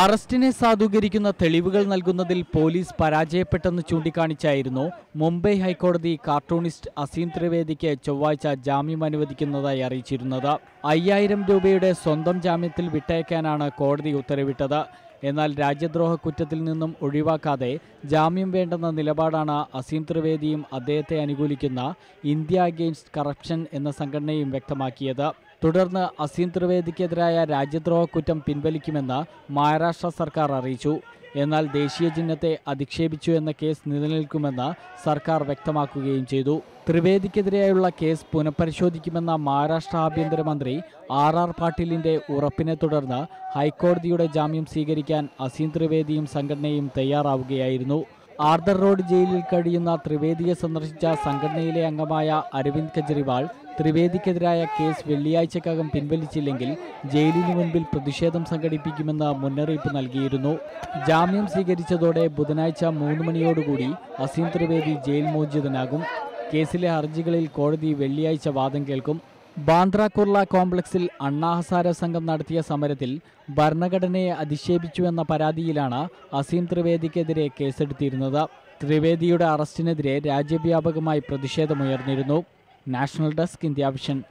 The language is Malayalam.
അറസ്റ്റിനെ സാധൂകരിക്കുന്ന തെളിവുകൾ നൽകുന്നതിൽ പോലീസ് പരാജയപ്പെട്ടെന്ന് ചൂണ്ടിക്കാണിച്ചായിരുന്നു മുംബൈ ഹൈക്കോടതി കാർട്ടൂണിസ്റ്റ് അസീം ത്രിവേദിക്ക് ചൊവ്വാഴ്ച ജാമ്യം അനുവദിക്കുന്നതായി അറിയിച്ചിരുന്നത്. അയ്യായിരം രൂപയുടെ സ്വന്തം ജാമ്യത്തിൽ വിട്ടയക്കാനാണ് കോടതി ഉത്തരവിട്ടത്. എന്നാൽ രാജ്യദ്രോഹ കുറ്റത്തിൽ നിന്നും ഒഴിവാക്കാതെ ജാമ്യം വേണ്ടെന്ന നിലപാടാണ് അസീം ത്രിവേദിയും അദ്ദേഹത്തെ അനുകൂലിക്കുന്ന ഇന്ത്യ അഗെയിൻസ്റ്റ് കറപ്ഷൻ എന്ന സംഘടനയും വ്യക്തമാക്കിയത്. തുടർന്ന് അസീം ത്രിവേദിക്കെതിരായ രാജ്യദ്രോഹ കുറ്റം പിൻവലിക്കുമെന്ന് മഹാരാഷ്ട്ര സർക്കാർ അറിയിച്ചു. എന്നാൽ ദേശീയ ചിഹ്നത്തെ അധിക്ഷേപിച്ചു എന്ന കേസ് നിലനിൽക്കുമെന്ന് സർക്കാർ വ്യക്തമാക്കുകയും ചെയ്തു. ത്രിവേദിക്കെതിരെയുള്ള കേസ് പുനഃപരിശോധിക്കുമെന്ന മഹാരാഷ്ട്ര ആഭ്യന്തരമന്ത്രി ആർ ആർ പാട്ടീലിന്റെ ഉറപ്പിനെ തുടർന്ന് ഹൈക്കോടതിയുടെ ജാമ്യം സ്വീകരിക്കാൻ അസീം ത്രിവേദിയും സംഘടനയും തയ്യാറാവുകയായിരുന്നു. ആർദർ റോഡ് ജയിലിൽ കഴിയുന്ന ത്രിവേദിയെ സന്ദർശിച്ച സംഘടനയിലെ അംഗമായ അരവിന്ദ് കെജ്രിവാൾ ത്രിവേദിക്കെതിരായ കേസ് വെള്ളിയാഴ്ചക്കകം പിൻവലിച്ചില്ലെങ്കിൽ ജയിലിന് മുൻപിൽ പ്രതിഷേധം സംഘടിപ്പിക്കുമെന്ന മുന്നറിയിപ്പ് നൽകിയിരുന്നു. ജാമ്യം സ്വീകരിച്ചതോടെ ബുധനാഴ്ച മൂന്ന് മണിയോടുകൂടി അസീം ത്രിവേദി ജയിൽ മോചിതനാകും. കേസിലെ ഹർജികളിൽ കോടതി വെള്ളിയാഴ്ച വാദം കേൾക്കും. ബാന്ദ്ര കുർള കോംപ്ലക്സിൽ അണ്ണാഹസാര സംഘം നടത്തിയ സമരത്തിൽ ഭരണഘടനയെ അധിക്ഷേപിച്ചുവെന്ന പരാതിയിലാണ് അസീം ത്രിവേദിക്കെതിരെ കേസെടുത്തിരുന്നത്. ത്രിവേദിയുടെ അറസ്റ്റിനെതിരെ രാജ്യവ്യാപകമായി പ്രതിഷേധമുയർന്നിരുന്നു. national desk in the option